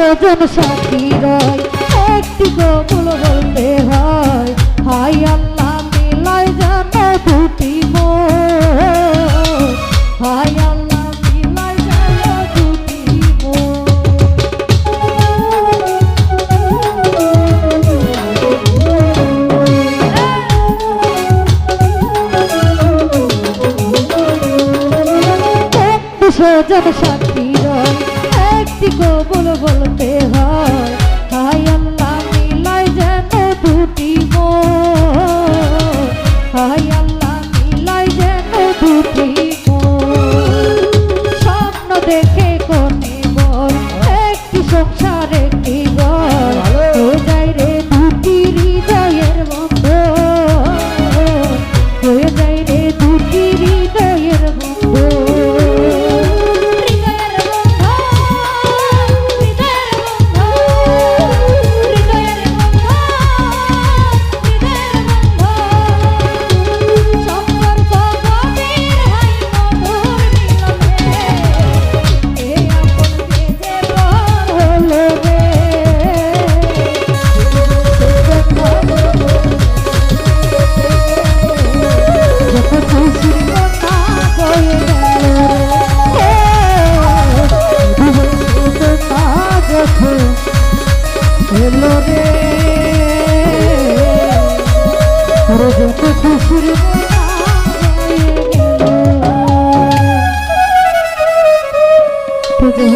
স্বজন সাথী রয়, একটি কবুল বলতে হয়। হাই আল্লাহ, মিলায় যেন দুটি হাই আল্লাহ সাথী সত্যি কবল বলতে হয়। Arabada koşurum